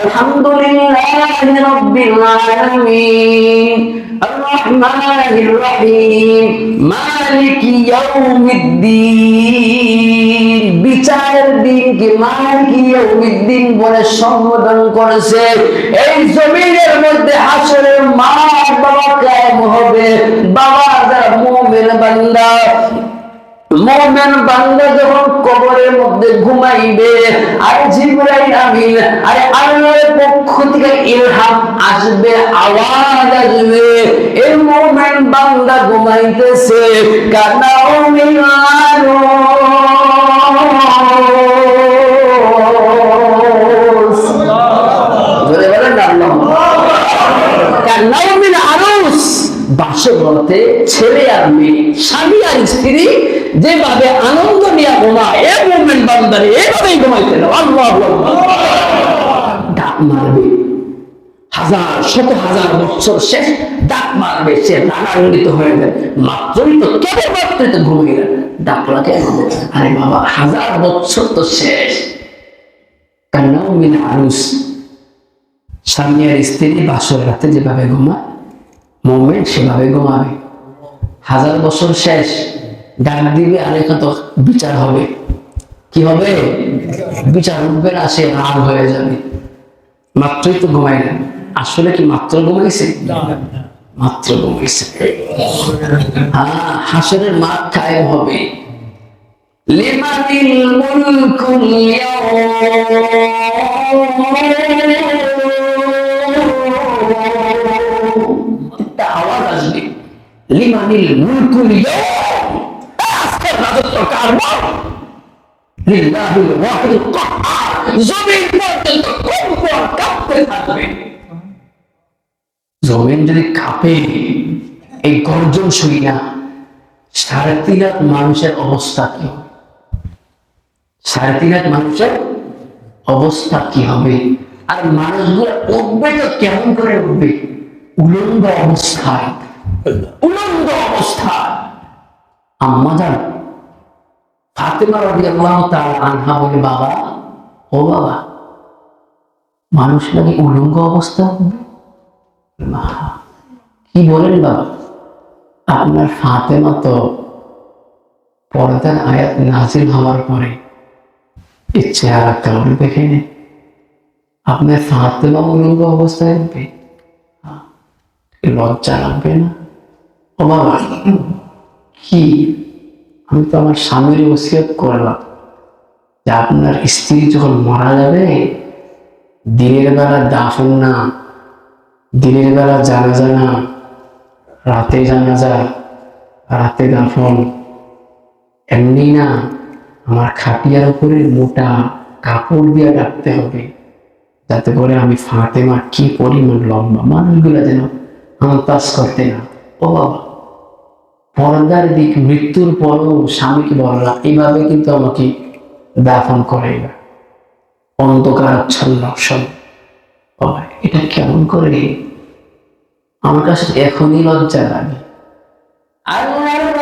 আলহামদুলিল্লাহি রাব্বিল আলামিন الرحمن الرحيم مالك يوم الدين বিচারের দিনকে মালিক ইয়াউমিদ্দিন বলে সম্বোধন করেছে এই জমিনের মধ্যে হাসরের মাঠ বাবা কায়েম হবে বাবা যারা মুমিন বান্দা মোমেন বান্দা যখন কবরের মধ্যে ঘুমাইবে, আর জিবরাইল আমিন, আর আল্লাহর পক্ষ থেকে ইলহাম আসবে, আওয়াজ আসবে এই বান্দা ঘুমাইতেছে কানাও মিলানো ছেলে আর মেয়ে, স্বামী আর যেভাবে আনন্দ নিয়ে ঘুমায়, এ মুভমেন্ট বান্দারে এভাবেই ঘুমাইতে দাও আল্লাহ ডাক মারবে। হাজার, শত হাজার বছর শেষ ডাক মারবে, সে রাগান্বিত হয়ে যায়। মাত্রই তো কেবল মাত্রই তো ঘুমিয়ে গেল। ডাকলা কেন আরে বাবা হাজার বছর তো শেষ। কান্নাও মিন আরুস স্বামী আর স্ত্রী বাসর রাতে যেভাবে ঘুমায় মোমেন্ট সেভাবে ঘুমাবে। হাজার বছর শেষ। ডাক দিবে আর তো বিচার হবে। কি হবে? বিচার উঠবে না সে রাগ হয়ে যাবে। মাত্রই তো ঘুমাই না। আসলে কি মাত্র ঘুমাইছে? মাত্র ঘুমাইছে। হ্যাঁ হাসরের মাঠ কায়েম হবে। লিমানিল মুলকুল আওয়াজ আসবে। লিমানিল মুলকুল আজকের রাজত্ব কার বল লিল্লাহিল কাহ্হার জমিন পর্যন্ত কম্পন কাঁপতে থাকবে জমিন যদি কাঁপে এই গর্জন শুনি না সাড়ে তিন লাখ মানুষের অবস্থা কি? হবে সাড়ে তিন লাখ মানুষের অবস্থা কি হবে? আর মানুষগুলো উঠবে তো কেমন করে উঠবে? উলঙ্গ অবস্থায়। উলঙ্গ অবস্থা জান ফাতেমা রাজি আল্লাহ তার আনহা বলে বাবা ও বাবা মানুষ নাকি উলঙ্গ অবস্থা? হবে কি বলেন বাবা আপনার ফাতেমা তো পর্দার আয়াত নাজিল হওয়ার পরে এই চেহারা কেমন দেখেনি। আপনার ফাতেমা উলঙ্গ অবস্থায় উঠবে হ্যাঁ, লজ্জা লাগবে না? ও বাবা কি আমি তো আমার স্বামীর ওসিয়ত করলাম যে আপনার স্ত্রী যখন মারা যাবে, দিনের বেলা দাফন না, দিনের বেলা জানাজা না, রাতে জানাজা, রাতে দাফন, এমনি না, আমার খাটিয়ার উপরে মোটা কাপড় দিয়ে রাখতে হবে, যাতে করে আমি ফাতেমা কি পরিমাণ লম্বা মানুষগুলো যেন আন্তাজ করতে না। ও বাবা। পর্দার দিক, মৃত্যুর পরও স্বামীকে বললাম এইভাবে কিন্তু আমাকে দাফন করে না অন্ধকার আচ্ছন্ন সব এটা কেমন করে আমার কাছে এখনই লজ্জা লাগে। আল্লাহর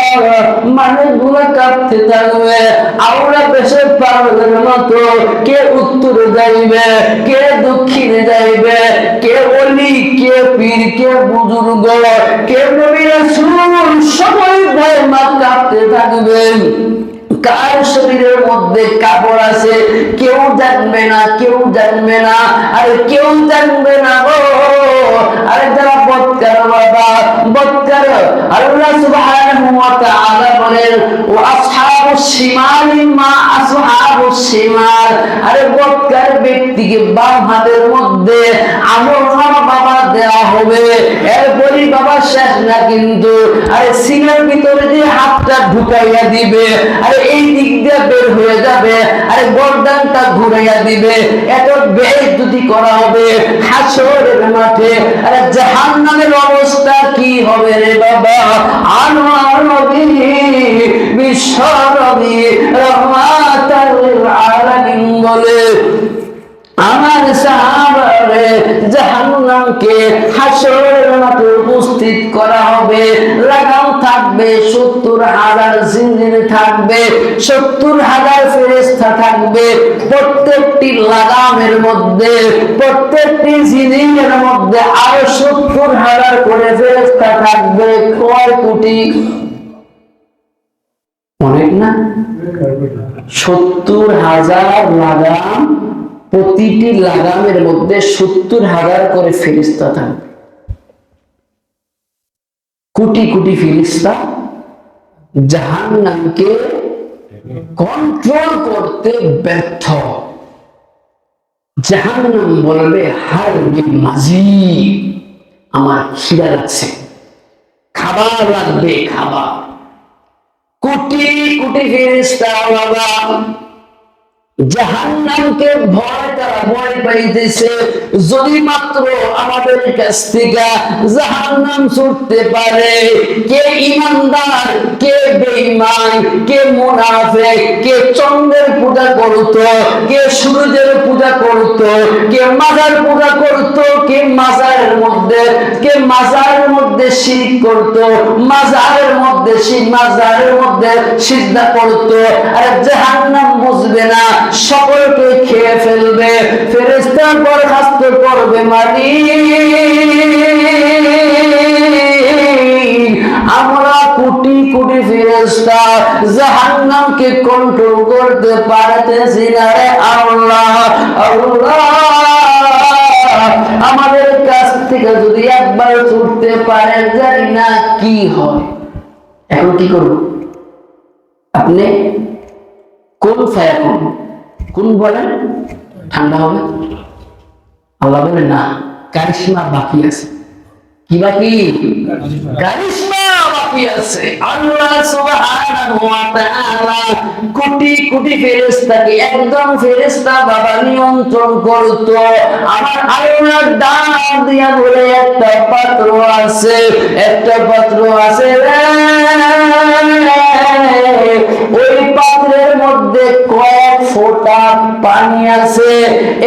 মানুষগুলো কাঁপতে থাকবে। আমরা মতো কে যাইবে, কে দক্ষিণে যাইবে, কে অলি, কে পীর, কে বুজুর্গ, কে শুন সবাই ভয় মা কাঁপতে থাকবেন কার শরীরের মধ্যে কাপড় আছে, কেউ জানবে না, কেউ জানবে না, আরে কেউ জানবে না গো। আরে বৎকার বাবা বচ্চার। আল্লাহ সুবহানাহু ওয়া তাআলা বলেন ওয়া আসহাবুস শিমালি মা আসহাবুস শিমাল। আরে বৎকার ব্যক্তিকে বাম হাতের মধ্যে আমল নামা বাবা দেওয়া হবে। এরপরই বাবা শেষ না কিন্তু। আরে সিনার ভিতরে যে হাতটা ঢুকাইয়া দিবে, আরে এই দিক দিয়ে বের হয়ে যাবে। আরে গর্দানটা ঘুরাইয়া দিবে। এত যদি করা হবে হাসরের মাঠে, আরে জাহান্নামের অবস্থা কি হবে রে বাবা? আনোয়ার নবী বিশ্ব নবী রহমাতাল আলামিন বলে আমার সাহাবারে জাহান্নামকে হাসরের মাঠে উপস্থিত করা হবে। লাগাম থাকবে, সত্তর হাজার জিঞ্জির থাকবে, সত্তর হাজার ফেরেস্তা থাকবে। প্রত্যেকটি লাগামের মধ্যে, প্রত্যেকটি জিনিসের মধ্যে আরও সত্তর হাজার করে ফেরেস্তা থাকবে। কয় কোটি? অনেক না? সত্তর হাজার লাগাম, প্রতিটি লাগামের মধ্যে সত্তর হাজার করে ফেরিস্তা থাকবে। কোটি কোটি জাহান নামকে কন্ট্রোল করতে ব্যর্থ। জাহান নাম বলবে হার মাঝি আমার খিদা লাগছে। খাবার লাগবে, খাবার। কোটি কোটি ফেরেশতা, বাবা। জাহান্নামকে ভয়, তারা ভয় পাইতেছে। যদি মাত্র আমাদের কাছ থেকে জাহান্নাম ছুটতে পারে, কে ইমানদার কে বেঈমান, কে মুনাফিক, কে চন্দ্রের পূজা করত, কে সূর্যের পূজা করত, কে মাজার পূজা করত কে মাজারের মধ্যে, কে মাজারের মধ্যে শিরিক করত, মাজারের মধ্যে শির মাজারের মধ্যে সিদ্ধা করত। আর জাহান্নাম বুঝবে না, সকলকে খেয়ে ফেলবে ফেরেস্তার বরখাস্ত করবে মানি আমরা কোটি কোটি ফেরেস্তা জাহান্নামকে কন্ট্রোল করতে পারতেছি না রে আল্লাহ আল্লাহ। আমাদের কাছ থেকে যদি একবার ছুটতে পারে, জানি না কি হয়। এখন কি করব? আপনি কোন ছায়া কোন? কোন বলেন? ঠান্ডা হবে? আল্লাহ বলে না কারিশমা বাকি আছে। কি বাকি? কারিশমা আল্লাহ সুবহানাহু ওয়া তাআলা কোটি কোটি ফেরেশতাকে একদম ফেরেশতা বাবা নিয়ন্ত্রণ করত। আমার আল্লাহর দান দিয়া বলে একটা পাত্র আছে, একটা পাত্র আছে রে। ফোঁটা পানি আছে,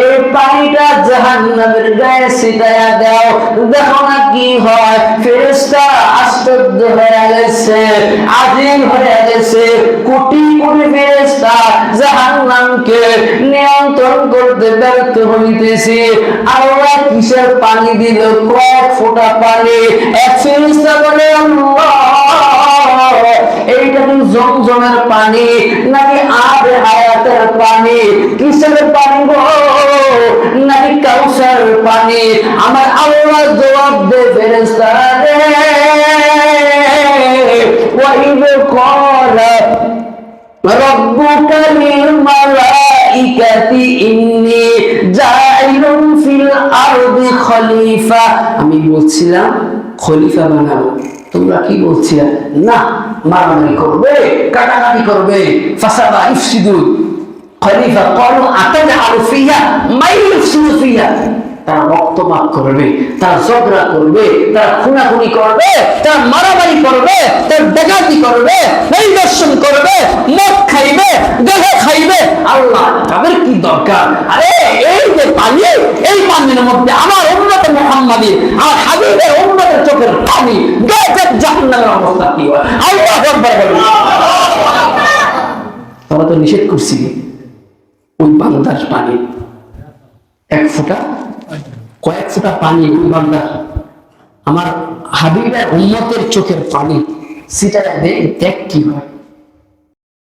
এই পানিটা জাহান্নামের গায়ে ছিটায়া দাও। দেখো না কি হয়, ফেরেশতা আশ্চর্য হয়ে গেছে আজিম হয়ে গেছে, কোটি কোটি ফেরেশতা জাহান্নামকে নিয়ন্ত্রণ করতে ব্যর্থ হইতেছে। আল্লাহ কিসের পানি দিল? কয়েক ফোঁটা পানি। এক ফেরেশতা বলে, আল্লাহ এইটা কি জমজমের পানি নাকি আবে হায়াতের পানি কিসের পানি গো নাকি কাউসার পানি আমার আল্লাহ জবাব দে ফেরেশতা রে ওয়াইব করা ربك للملائكة إني جاعل في الأرض خليفة আমি বলছিলাম খলিফা বানাবো তোমরা কি বলছি? না, মারামারি করবে, কাটাকাটি করবে। ফাসাদা ইফসিদু খলিফা কল আতাজআলু আরফিয়া মাই ইফসিদু ফিহা। তারা রক্তপাত করবে, তারা ঝগড়া করবে, তারা খুনাখুনি করবে, তারা মারামারি করবে, তারা ডাকাতি করবে পরিদর্শন করবে, মদ খাইবে, দেহ খাইবে। আল্লাহ, তাদের কি দরকার? আরে, এই যে পানি, এই পানির মধ্যে আমার উন্নত মোহাম্মদী আর হাবিবের উন্নতের চোখের পানি গেছে জাহান্নামের অবস্থা কি? হয় আল্লাহ তারা তো নিষেধ করছি, ওই বান্দার পানি এক ফোঁটা কয়েক ফোঁটা পানি ওই আমার হাবিবের উন্নতের চোখের পানি সেটা দেখ কি হয়।